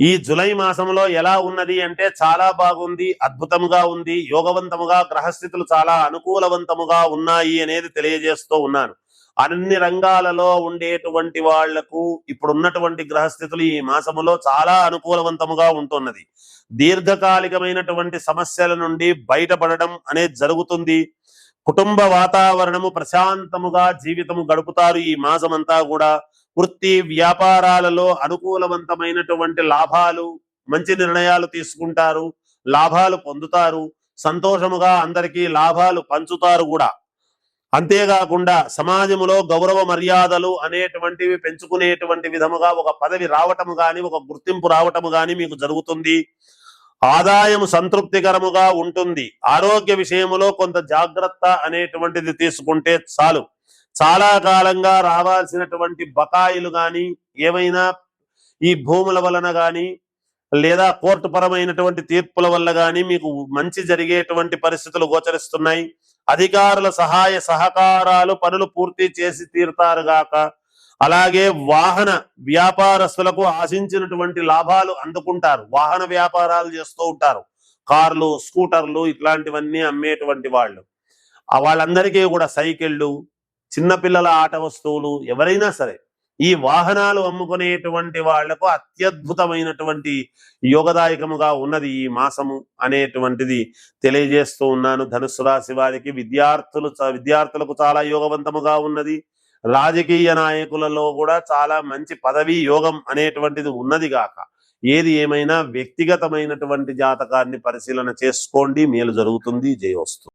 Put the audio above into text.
ఈ జులై మాసంలో ఎలా ఉన్నది అంటే చాలా బాగుంది అద్భుతముగా ఉంది యోగవంతముగా గ్రహస్థితులు చాలా అనుకూలవంతముగా ఉన్నాయి అనేది తెలియజేస్తూ ఉన్నాను. అన్ని రంగాలలో ఉండేటువంటి వాళ్ళకు ఇప్పుడు ఉన్నటువంటి గ్రహస్థితులు ఈ మాసములో చాలా అనుకూలవంతముగా ఉంటున్నది. దీర్ఘకాలికమైనటువంటి సమస్యల నుండి బయటపడడం అనేది జరుగుతుంది. కుటుంబ వాతావరణము ప్రశాంతముగా జీవితము గడుపుతారు ఈ మాసమంతా కూడా. వృత్తి వ్యాపారాలలో అనుకూలవంతమైనటువంటి లాభాలు మంచి నిర్ణయాలు తీసుకుంటారు లాభాలు పొందుతారు సంతోషముగా అందరికీ లాభాలు పంచుతారు కూడా. అంతేకాకుండా సమాజంలో గౌరవ మర్యాదలు అనేటువంటివి పెంచుకునేటువంటి విధముగా ఒక పదవి రావటము కానీ ఒక గుర్తింపు రావటము కానీ మీకు జరుగుతుంది. ఆదాయం సంతృప్తికరముగా ఉంటుంది. ఆరోగ్య విషయంలో కొంత జాగ్రత్త అనేటువంటిది తీసుకుంటే చాలు. చాలా కాలంగా రావాల్సినటువంటి బకాయిలు కానీ ఏమైనా ఈ భూముల వలన గాని లేదా కోర్టు పరమైనటువంటి తీర్పుల వల్ల గాని మీకు మంచి జరిగేటువంటి పరిస్థితులు గోచరిస్తున్నాయి. అధికారుల సహాయ సహకారాలు పనులు పూర్తి చేసి తీరుతారు గాక. అలాగే వాహన వ్యాపారస్తులకు ఆశించినటువంటి లాభాలు అందుకుంటారు. వాహన వ్యాపారాలు చేస్తూ ఉంటారు. కార్లు స్కూటర్లు ఇట్లాంటివన్నీ అమ్మేటువంటి వాళ్ళు. వాళ్ళందరికీ కూడా సైకిళ్ళు చిన్నపిల్లల ఆట వస్తువులు ఎవరైనా సరే ఈ వాహనాలు అమ్ముకునేటువంటి వాళ్ళకు అత్యద్భుతమైనటువంటి యోగదాయకముగా ఉన్నది ఈ మాసము అనేటువంటిది తెలియజేస్తూ ఉన్నాను. ధనుసు రాశి వారికి విద్యార్థులు విద్యార్థులకు చాలా యోగవంతముగా ఉన్నది. రాజకీయ నాయకులలో కూడా చాలా మంచి పదవి యోగం అనేటువంటిది ఉన్నది గాక. ఏది ఏమైనా వ్యక్తిగతమైనటువంటి జాతకాన్ని పరిశీలన చేసుకోండి. మేలు జరుగుతుంది. జయవస్తు